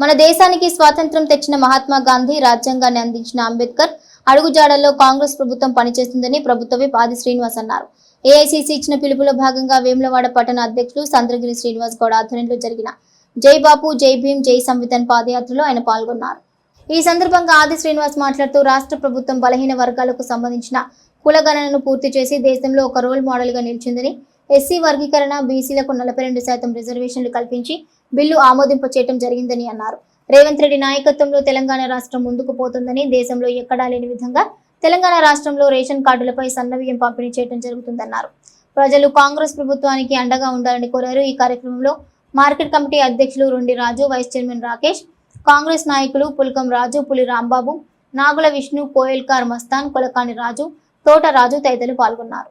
మన దేశానికి స్వాతంత్రం తెచ్చిన మహాత్మా గాంధీ రాజ్యాంగాన్ని అందించిన అంబేద్కర్ అడుగుజాడల్లో కాంగ్రెస్ ప్రభుత్వం పనిచేస్తుందని ప్రభుత్వ విప్ ఆది శ్రీనివాస్ అన్నారు. ఏఐసిసి ఇచ్చిన పిలుపులో భాగంగా వేములవాడ పట్టణ అధ్యక్షులు సంద్రగిరి శ్రీనివాస్ గౌడ ఆధ్వర్యంలో జరిగిన జై బాపు జై భీమ్ జై సంవిధాన్ పాదయాత్రలో ఆయన పాల్గొన్నారు. ఈ సందర్భంగా ఆది శ్రీనివాస్ మాట్లాడుతూ రాష్ట్ర ప్రభుత్వం బలహీన వర్గాలకు సంబంధించిన కులగణనను పూర్తి చేసి దేశంలో ఒక రోల్ మోడల్గా నిలిచిందని ఎస్సీ వర్గీకరణ బీసీలకు నలభై రెండు శాతం రిజర్వేషన్లు కల్పించి బిల్లు ఆమోదింప చేయడం జరిగిందని అన్నారు. రేవంత్ రెడ్డి నాయకత్వంలో తెలంగాణ రాష్ట్రం ముందుకు పోతుందని దేశంలో ఎక్కడా లేని విధంగా తెలంగాణ రాష్ట్రంలో రేషన్ కార్డులపై సన్నబియ్యం పంపిణీ చేయడం జరుగుతుందన్నారు. ప్రజలు కాంగ్రెస్ ప్రభుత్వానికి అండగా ఉండాలని కోరారు. ఈ కార్యక్రమంలో మార్కెట్ కమిటీ అధ్యక్షులు Rondi Raju vice chairman Rakesh Congress నాయకులు పుల్కం రాజు పులి రాంబాబు నాగుల విష్ణు కోయల్కార్ మస్తాన్ కొలకాని రాజు తోట రాజు తదితరులు పాల్గొన్నారు.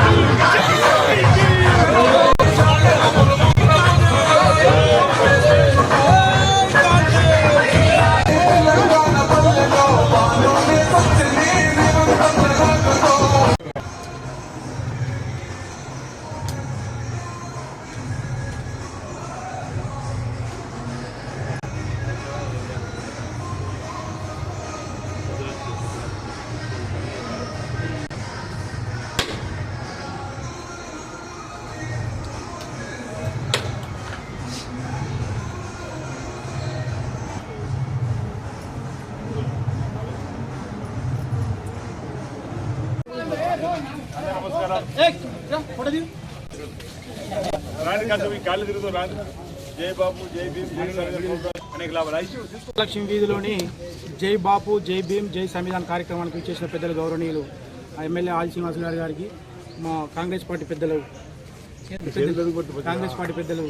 లక్ష్మీ వీధిలోని జై బాపు జై భీమ్ జై సంవిధాన్ కార్యక్రమానికి చేసిన పెద్దలు గౌరవనీయులు ఎమ్మెల్యే ఆది శ్రీనివాస్ గారి గారికి మా కాంగ్రెస్ పార్టీ పెద్దలు కాంగ్రెస్ పార్టీ పెద్దలు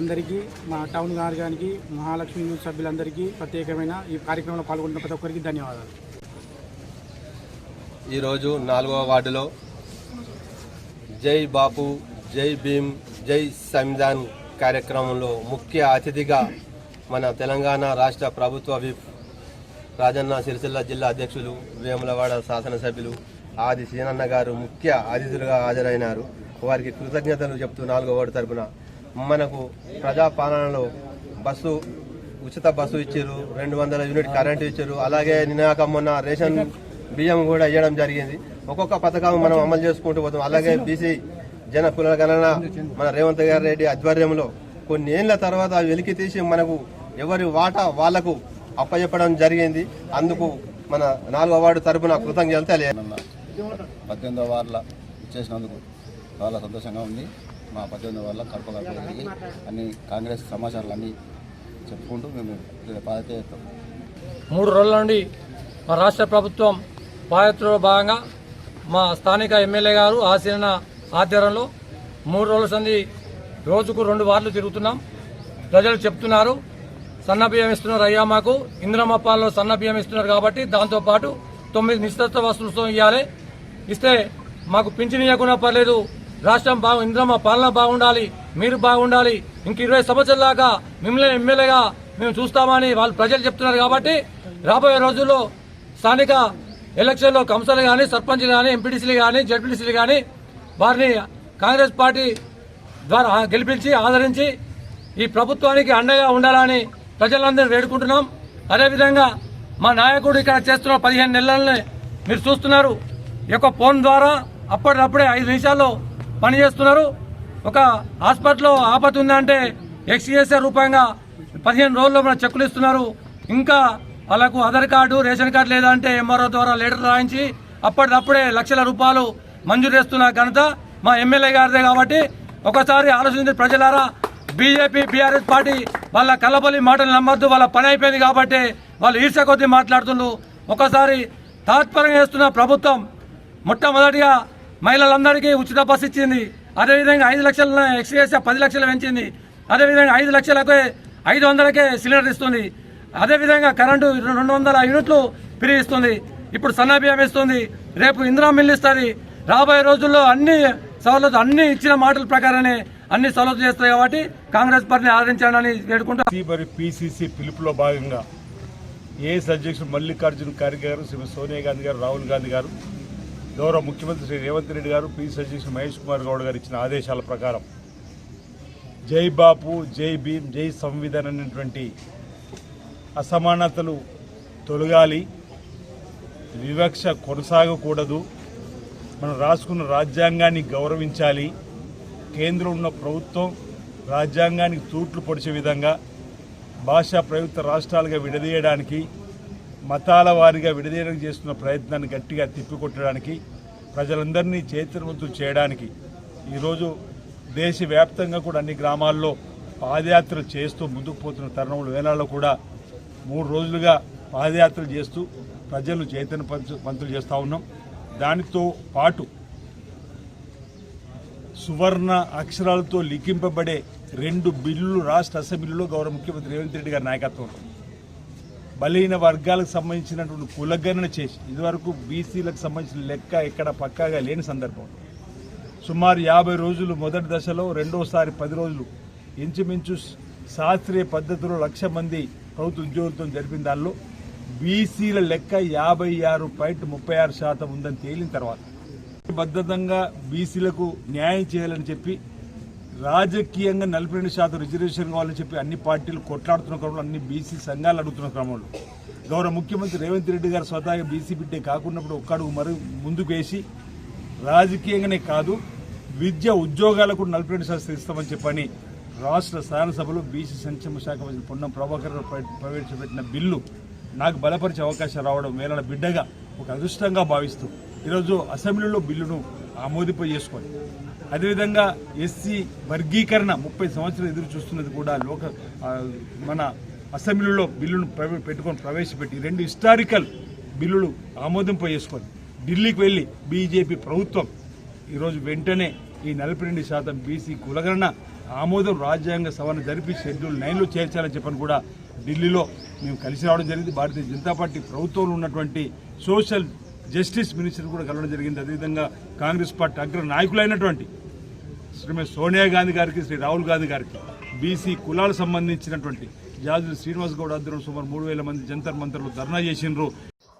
అందరికీ మా టౌన్ గారి గారికి మహాలక్ష్మి యూత్ సభ్యులందరికీ ప్రత్యేకమైన ఈ కార్యక్రమంలో పాల్గొన్న ప్రతి ఒక్కరికి ధన్యవాదాలు. ఈరోజు నాలుగవ వార్డులో జై బాపు జై భీమ్ జై సంవిధాన్ కార్యక్రమంలో ముఖ్య అతిథిగా మన తెలంగాణ రాష్ట్ర ప్రభుత్వ విప్ రాజన్న సిరిసిల్ల జిల్లా అధ్యక్షులు వేములవాడ శాసనసభ్యులు ఆది సీనన్న గారు ముఖ్య అతిథులుగా హాజరైనారు. వారికి కృతజ్ఞతలు చెప్తూ నాలుగో వార్డు తరపున మనకు ప్రజాపాలనలో బస్సు ఉచిత బస్సు ఇచ్చారు రెండు వందల యూనిట్ కరెంటు ఇచ్చారు అలాగే నినాక మొన్న రేషన్ బియ్యం కూడా ఇవ్వడం జరిగింది. ఒక్కొక్క పథకం మనం అమలు చేసుకుంటూ పోతాం. అలాగే బీసీ జన పునర్గణన మన రేవంత్ గారి రెడ్డి ఆధ్వర్యంలో కొన్ని ఏళ్ళ తర్వాత వెలికి తీసి మనకు ఎవరి వాటా వాళ్ళకు అప్పచెప్పడం జరిగింది. అందుకు మన నాలుగో వార్డు తరపున కృతజ్ఞతలు తెలియ పద్దెనిమిదో వార్ల ఇచ్చేసినందుకు చాలా సంతోషంగా ఉంది. మా పద్దెనిమిదో వార్ల కడప కడప అన్ని కాంగ్రెస్ సమాచారాలు అన్నీ చెప్పుకుంటూ మేము పాదయాత్ర మూడు రోజుల నుండి మా రాష్ట్ర ప్రభుత్వం పాదయాత్రలో భాగంగా మా స్థానిక ఎమ్మెల్యే గారు ఆశీన ఆధ్వర్యంలో మూడు రోజుల సంది రోజుకు రెండు వార్లు తిరుగుతున్నాం. ప్రజలు చెప్తున్నారు సన్న బియ్యం ఇస్తున్నారు అయ్యా మాకు ఇంద్రమ్మ పాలలో సన్న బియ్యం ఇస్తున్నారు కాబట్టి దాంతోపాటు తొమ్మిది నిశ్చిత వస్తువులతో ఇవ్వాలి ఇస్తే మాకు పింఛన్ ఇవ్వకుండా పర్లేదు రాష్ట్రం బాగు ఇంద్రమ్మ పాలన బాగుండాలి మీరు బాగుండాలి. ఇంక ఇరవై సంవత్సరాల దాకా మిమ్మల్ని ఎమ్మెల్యేగా మేము చూస్తామని వాళ్ళు ప్రజలు చెప్తున్నారు కాబట్టి రాబోయే రోజుల్లో స్థానిక ఎలక్షన్లో కంసలు కానీ సర్పంచ్లు కానీ ఎంపీటీసీలు కానీ జడ్పీటీసీలు కానీ వారిని కాంగ్రెస్ పార్టీ ద్వారా గెలిపించి ఆదరించి ఈ ప్రభుత్వానికి అండగా ఉండాలని ప్రజలందరూ వేడుకుంటున్నాం. అదేవిధంగా మా నాయకుడు ఇక్కడ చేస్తున్న పదిహేను నెలలని మీరు చూస్తున్నారు. ఈ యొక్క ఫోన్ ద్వారా అప్పటికప్పుడే ఐదు నిమిషాల్లో పనిచేస్తున్నారు. ఒక హాస్పిటల్లో ఆపత ఉందంటే ఎక్స్ఈఎస్ఏ రూపంగా పదిహేను రోజుల్లో మన చెక్కులు ఇస్తున్నారు. ఇంకా వాళ్ళకు ఆధార్ కార్డు రేషన్ కార్డు లేదంటే ఎంఆర్ఓ ద్వారా లెటర్ రాయించి అప్పటికప్పుడే లక్షల రూపాయలు మంజూరు చేస్తున్న ఘనత మా ఎమ్మెల్యే గారిదే కాబట్టి ఒకసారి ఆలోచించి ప్రజలారా. బీజేపీ బీఆర్ఎస్ పార్టీ వాళ్ళ కల్లబలి మాటలు నమ్మద్దు వాళ్ళ పని అయిపోయింది కాబట్టి వాళ్ళు ఈర్ష కొద్దీ మాట్లాడుతున్నారు ఒకసారి తాత్పర్యం చేస్తున్న ప్రభుత్వం మొట్టమొదటిగా మహిళలందరికీ ఉచిత బస్సు ఇచ్చింది. అదేవిధంగా ఐదు లక్షల ఎక్స్గ్రేస్ పది లక్షలు పెంచింది. అదేవిధంగా ఐదు లక్షలకే ఐదు వందలకే సిలిండర్ ఇస్తుంది. అదేవిధంగా కరెంటు రెండు వందల యూనిట్లు ఫ్రీ ఇస్తుంది ఇప్పుడు సన్న ఇస్తుంది రేపు ఇందిరా మిల్లు ఇస్తుంది. రాబోయే రోజుల్లో అన్ని సవలతు అన్ని ఇచ్చిన మాటల ప్రకారమే అన్ని సవలతులు చేస్తాయి కాబట్టి కాంగ్రెస్ పార్టీని ఆదరించాలని వేడుకుంటూ పిసిసి పిలుపులో భాగంగా ఏఎస్ అధ్యక్షుడు మల్లికార్జున ఖార్గే గారు శ్రీ సోనియా గాంధీ గారు రాహుల్ గాంధీ గారు గౌరవ ముఖ్యమంత్రి శ్రీ రేవంత్ రెడ్డి గారు పిసిసి అధ్యక్షుడు మహేష్ కుమార్ గౌడ్ గారు ఇచ్చిన ఆదేశాల ప్రకారం జై బాపు జై భీమ్ జై సంవిధాన్ అనేటువంటి అసమానతలు తొలగాలి. వివక్ష కొనసాగకూడదు. మనం రాసుకున్న రాజ్యాంగాన్ని గౌరవించాలి. కేంద్రం ఉన్న ప్రభుత్వం రాజ్యాంగానికి తూట్లు పొడిచే విధంగా భాషా ప్రయుక్త రాష్ట్రాలుగా విడదీయడానికి మతాల వారిగా విడదీయడానికి చేస్తున్న ప్రయత్నాన్ని గట్టిగా తిప్పికొట్టడానికి ప్రజలందరినీ చైతన్యవంతులు చేయడానికి ఈరోజు దేశవ్యాప్తంగా కూడా అన్ని గ్రామాల్లో పాదయాత్రలు చేస్తూ ముందుకు పోతున్న తరుణంలో వేలాల్లో కూడా మూడు రోజులుగా పాదయాత్రలు చేస్తూ ప్రజలు చైతన్య పంచు పంతులు చేస్తూ ఉన్నాం. దానితో పాటు సువర్ణ అక్షరాలతో లిఖింపబడే రెండు బిల్లులు రాష్ట్ర అసెంబ్లీలో గౌరవ ముఖ్యమంత్రి రేవంత్ రెడ్డి గారి నాయకత్వంలో. బలహీన వర్గాలకు సంబంధించినటువంటి కులగణన చేసి ఇదివరకు బీసీలకు సంబంధించిన లెక్క ఎక్కడ పక్కాగా లేని సందర్భం. సుమారు యాభై రోజులు మొదటి దశలో రెండోసారి పది రోజులు. ఇంచుమించు శాస్త్రీయ పద్ధతిలో లక్ష మంది ప్రభుత్వ ఉద్యోగులతో జరిపిన దానిలో బీసీల లెక్క యాభై ఆరు పాయింట్ ముప్పై ఆరు శాతం ఉందని తేలిన తర్వాత బద్ధతంగా బీసీలకు న్యాయం చేయాలని చెప్పి రాజకీయంగా నలభై రెండు శాతం రిజర్వేషన్ కావాలని చెప్పి అన్ని పార్టీలు కొట్లాడుతున్న క్రమంలో అన్ని బీసీ సంఘాలు అడుగుతున్న క్రమంలో. గౌరవ ముఖ్యమంత్రి రేవంత్ రెడ్డి గారు స్వతహాగా బీసీ బిడ్డే కాకున్నప్పుడు ఒక్కడుగు మరి ముందుకు వేసి రాజకీయంగానే కాదు విద్య ఉద్యోగాలకు నలభై రెండు శాతం ఇస్తామని చెప్పని రాష్ట్ర శాసనసభలో బీసీ సంక్షేమ శాఖ మంత్రి పొన్నం ప్రభాకర్ ప్రవేశపెట్టిన బిల్లు నాకు బలపరిచే అవకాశం రావడం వేళ బిడ్డగా ఒక అదృష్టంగా భావిస్తూ ఈరోజు అసెంబ్లీలో బిల్లును ఆమోదింప చేసుకొని అదేవిధంగా ఎస్సీ వర్గీకరణ ముప్పై సంవత్సరాలు ఎదురు చూస్తున్నది కూడా లోక మన అసెంబ్లీలో బిల్లును పెట్టుకొని ప్రవేశపెట్టి రెండు హిస్టారికల్ బిల్లులు ఆమోదింప చేసుకొని ఢిల్లీకి వెళ్ళి బీజేపీ ప్రభుత్వం ఈరోజు వెంటనే ఈ నలభై రెండు శాతం బీసీ కులగణన ఆమోదం రాజ్యాంగ సభను జరిపి షెడ్యూల్ నైన్లో చేర్చాలని చెప్పని కూడా ఢిల్లీలో మేము కలిసి రావడం జరిగింది. భారతీయ జనతా పార్టీ ప్రభుత్వంలో ఉన్నటువంటి సోషల్ జస్టిస్ మినిస్టర్ కూడా కలవడం జరిగింది. అదేవిధంగా కాంగ్రెస్ పార్టీ అగ్ర నాయకులైనటువంటి శ్రీమతి సోనియా గాంధీ గారికి శ్రీ రాహుల్ గాంధీ గారికి బీసీ కులాలకు సంబంధించినటువంటి జాజులు శ్రీనివాస్ గౌడ్ ఆధ్వర్యంలో సుమారు మూడు వేల మంది జంతర్ మంతర్లు ధర్నా చేసినారు